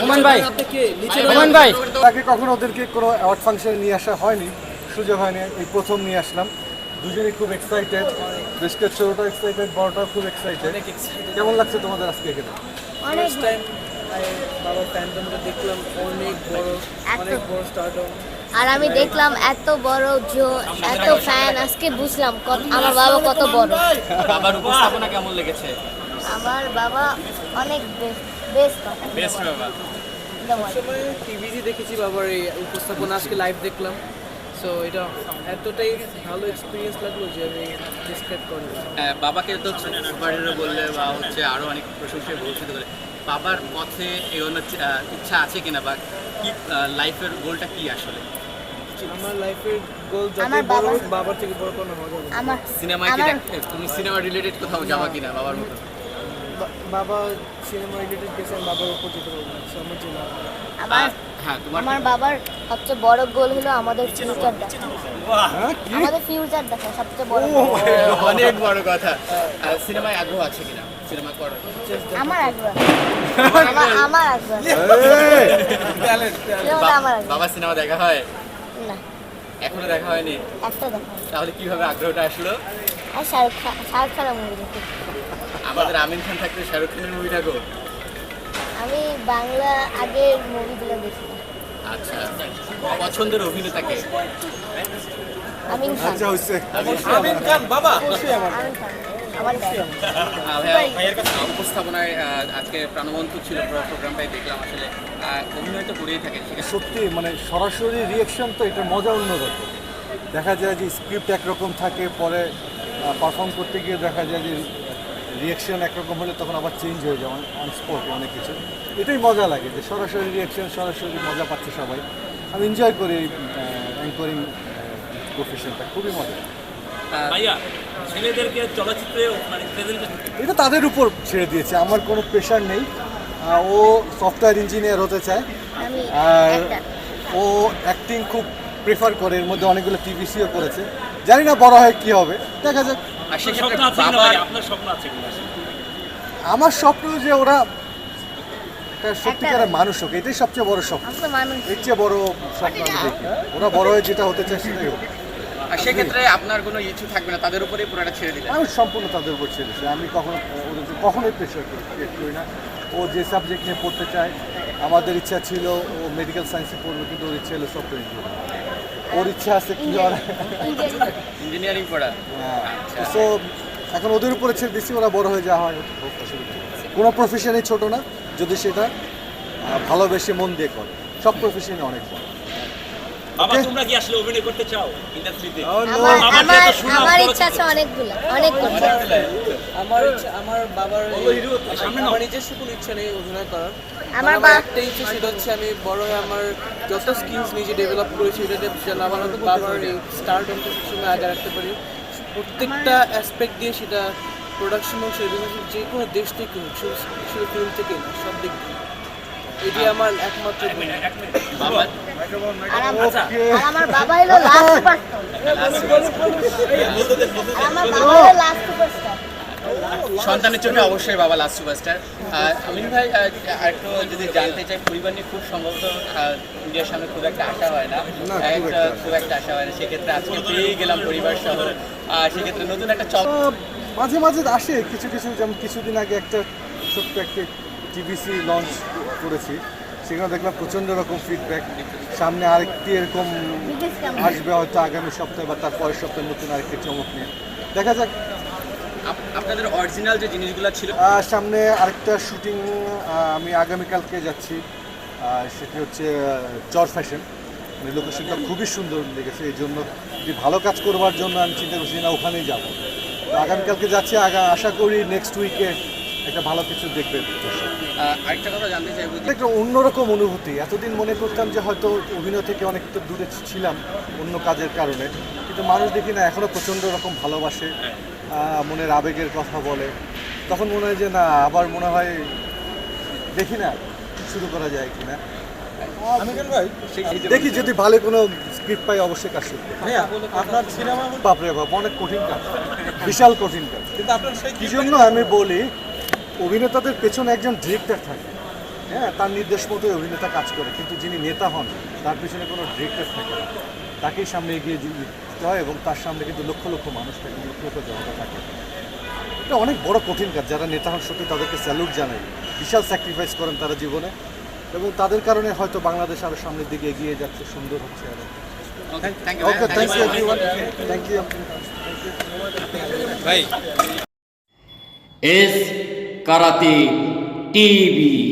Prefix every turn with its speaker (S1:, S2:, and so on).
S1: Human ভাই human ভাই।
S2: আগে কখনো ওদেরকে কোনো অ্যাওয়ার্ড ফাংশনে নিয়ে আসা হয়নি সুযোগ হয়নি। এই প্রথম নিয়ে আসলাম। দুজনেই খুব এক্সাইটেড বেশকের ছোটটা এক্সাইটেড বড়টাও খুব এক্সাইটেড কেমন লাগছে তোমাদের আজকে এখানে?
S3: অনেক।
S4: টাইম বাবার ফ্যান্ডমটা দেখলাম। অনেক বড় অনেক বড় স্টারডম
S3: আর আমি দেখলাম এত বড় জো এত ফ্যান আজকে বুঝলাম আমার বাবা কত বড়।
S1: বাবার উপস্থাপনা কেমন লেগেছে?
S3: আমার বাবা অনেক বেস্ট
S1: বেস্ট বাবা।
S4: সময় টিভিতে দেখেছি বাবার এই উপস্থাপনা আজকে লাইভ দেখলাম। সো এটা এতটাই ভালো এক্সপিরিয়েন্স লাগল যে আমি ডিসক্রাইব করি
S1: হ্যাঁ, বাবাকে তো সুপার হিরো বললে বা হচ্ছে আরও অনেক প্রশংসায় ভূষিত করে। বাবার পথে এগোনোর ইচ্ছা আছে কিনা বা কি লাইফের গোলটা কি আসলে?
S4: আমার লাইফের গোল যত বড় বাবার থেকে বড় কোনো যাবে না।
S3: আমার
S1: সিনেমায় কি তুমি সিনেমা রিলেটেড কোথাও যাওয়া কিনা বাবার মতো?
S4: বাবা সিনেমা রিলেটেড গেছে বাবার উপর যেতে পারব না So, আমার
S3: আমার
S1: হ্যাঁ
S3: আমার বাবার সবচেয়ে বড় গোল হলো আমাদের ফিউচার দেখা
S2: হ্যাঁ
S3: আমাদের ফিউচার দেখা সবচেয়ে বড়
S1: অনেক বড় কথা। সিনেমায় আগ্রহ আছে কিনা? সিনেমা করার
S3: আমার আগ্রহ আমার আগ্রহ
S1: বাবা সিনেমা দেখা হয়?
S3: না।
S1: এখনও দেখা হয়নি?
S3: একটা দেখা
S1: তাহলে কীভাবে আগ্রহটা আসলো?
S3: আর শাহরুখ খান শাহরুখ খানের মুভি দেখি।
S1: আমাদের আমিন খান থাকতে শাহরুখ খানের মুভি দেখো
S3: আমি বাংলা আগের মুভিগুলো দেখি।
S1: আচ্ছা পছন্দের অভিনেতাকে
S3: আমিন খান।
S2: আচ্ছা হচ্ছে
S3: আমিন খান।
S1: ভাইয়া, ভাইয়ের কাছে উপস্থাপনায় আজকে প্রাণবন্ত ছিল পুরো প্রোগ্রামটাই দেখলাম। আসলে আহ, অভিনয় তো করেই থাকেন
S2: সত্যি মানে সরাসরি রিয়েকশন তো এটা মজা অন্যরকম দেখা যায় যে স্ক্রিপ্ট একরকম থাকে পরে পারফর্ম করতে গিয়ে দেখা যায় যে রিয়েকশন একরকম হলে তখন আবার চেঞ্জ হয়ে যায় অন স্পটে অনেক কিছু। এটাই মজা লাগে যে সরাসরি রিয়েকশন সরাসরি মজা পাচ্ছে সবাই। আমি এনজয় করি অ্যাঙ্করিং প্রফেশনটা খুবই মজা।
S5: ছেলেদেরকে চলচ্চিত্রে মানে
S2: এটা তাদের উপর ছেড়ে দিয়েছে আমার কোনো প্রেশার নেই। ও সফটওয়্যার ইঞ্জিনিয়ার হতে চায়। আর ও অ্যাক্টিং খুব প্রেফার করে এর মধ্যে অনেকগুলো টিভিসিও করেছে। জানি না বড় হয় কি হবে দেখা যাক। আমার স্বপ্ন যে ওরা একটা সত্যিকারের মানুষ হোক এটাই সবচেয়ে বড় স্বপ্ন। এর চেয়ে বড় স্বপ্ন আমি দেখি। ওরা বড় হয়ে যেটা হতে চায় সেটাই হোক।
S1: আর সেক্ষেত্রে আপনার কোনো ইচ্ছু থাকবে না তাদের উপরেই পুরোটা ছেড়ে দিলেন?
S2: আমি সম্পূর্ণ তাদের উপর ছেড়েছি আমি কখনো ওদেরকে কখনোই প্রেশার করি না ও যে সাবজেক্ট নিয়ে পড়তে চায় আমাদের ইচ্ছা ছিল ও মেডিকেল সায়েন্সে পড়বে কিন্তু ওর ইচ্ছা হলো সফটওয়্যার ইঞ্জিনিয়ার ওর ইচ্ছা আছে কি
S1: ইঞ্জিনিয়ারিং। পড়া।
S2: সো এখন ওদের উপরে ছেড়ে দিচ্ছি ওরা বড় হয়ে যাওয়া হয়। কোনো প্রফেশনই ছোট না যদি সেটা ভালোবেসে মন দিয়ে করে। সব প্রফেশনই অনেক বড়।
S5: বাবা তোমরা কি আসলে অভিনয় করতে চাও ইন্ডাস্ট্রিতে
S3: আমার। ইচ্ছা আছে অনেকগুলো অনেকগুলো।
S4: আমার আমার বাবার। আমার নিজস্ব কোনো ইচ্ছা নেই অভিনয় করার।
S3: আমার
S4: আমার একটা ইচ্ছা সেটা হচ্ছে আমি বড় হয়ে আমার যত স্কিলস নিজে ডেভেলপ করেছি যেন আমার বাবার এই স্টারডমটা সবসময় আগে রাখতে পারি। প্রত্যেকটা অ্যাসপেক্ট দিয়ে সেটা প্রোডাকশন হোক সেটা যে কোনো দেশ থেকে হোক শুধু শুধু ফিল্ম থেকে সব দিক দিয়ে। এটি আমার একমাত্র
S3: আর আমার
S5: আচ্ছা,
S3: আর আমার বাবা হলো লাস্ট সুপারস্টার আমার বাবা হলো লাস্ট সুপারস্টার
S1: সন্তানের জন্য অবশ্যই বাবা লাস্ট সুপারস্টার আমিন ভাই আরেকটু যদি জানতে চাই পরিবার নিয়ে খুব সম্ভবত ইন্ডিয়ার সামনে খুব একটা আশা হয় না।
S2: খুব
S1: একটা।
S2: একটা।
S1: খুব একটা আশা হয় না। সেক্ষেত্রে আজকে পেয়ে গেলাম পরিবার সহ। সেক্ষেত্রে নতুন একটা
S2: আহ, মাঝে মাঝে আসে। কিছু কিছু যেমন কিছুদিন আগে একটা ছোট্ট একটা টিভিসি লঞ্চ করেছি। সেখানে দেখলাম প্রচণ্ড রকম ফিডব্যাক সামনে আরেকটি এরকম আসবে হয়তো আগামী সপ্তাহে বা তার পরের সপ্তাহে নতুন আরেকটি চমক নিয়ে। দেখা যাক।
S1: আপনাদের অরিজিনাল যে জিনিসগুলো ছিল?
S2: সামনে আরেকটা শুটিং আমি আগামীকালকে যাচ্ছি। সেটি হচ্ছে চর ফ্যাশন মানে লোকেশনটা খুবই সুন্দর লেগেছে এই জন্য যদি ভালো কাজ করবার জন্য আমি চিন্তা করছি না ওখানেই যাব। আগামীকালকে যাচ্ছি আশা করি নেক্সট উইকে একটা ভালো কিছু
S1: দেখবেন আরেকটা কথা জানতে চাইব
S2: একটা অন্যরকম অনুভূতি। এতদিন মনে করতাম যে হয়তো অভিনয় থেকে অনেকটা দূরে ছিলাম অন্য কাজের কারণে। কিন্তু মানুষ দেখি না এখনও প্রচণ্ড রকম ভালোবাসে মনের আবেগের কথা বলে। তখন মনে হয় যে না আবার মনে হয় দেখি না শুরু করা যায় কিনা। দেখি যদি ভালো কোনো স্ক্রিপ্ট পাই অবশ্যই কাজ শুরু করব।
S6: আপনার সিনেমা
S2: বাপরে বাপ অনেক কঠিন কাজ। বিশাল কঠিন কাজ।
S6: কিন্তু আপনার সেই
S2: কি জন্য আমি বলি অভিনেতাদের পেছনে একজন ডিরেক্টর থাকে। হ্যাঁ তার নির্দেশ মতোই অভিনেতা কাজ করে কিন্তু যিনি নেতা হন তার পেছনে কোনো ডিরেক্টর থাকে না। তাকেই সামনে এগিয়ে দিতে হয় এবং তার সামনে কিন্তু লক্ষ লক্ষ মানুষ থাকে লক্ষ লক্ষ জনতা থাকে। এটা অনেক বড় কঠিন কাজ। যারা নেতা হন সত্যি তাদেরকে স্যালুট জানাই। বিশাল স্যাক্রিফাইস করেন তারা জীবনে। এবং তাদের কারণে হয়তো বাংলাদেশ আরও সামনের দিকে এগিয়ে যাচ্ছে সুন্দর হচ্ছে আরও।
S1: Okay thank you
S2: okay thank you everyone thank you
S1: ভাই
S6: এস কারাতে টিভি।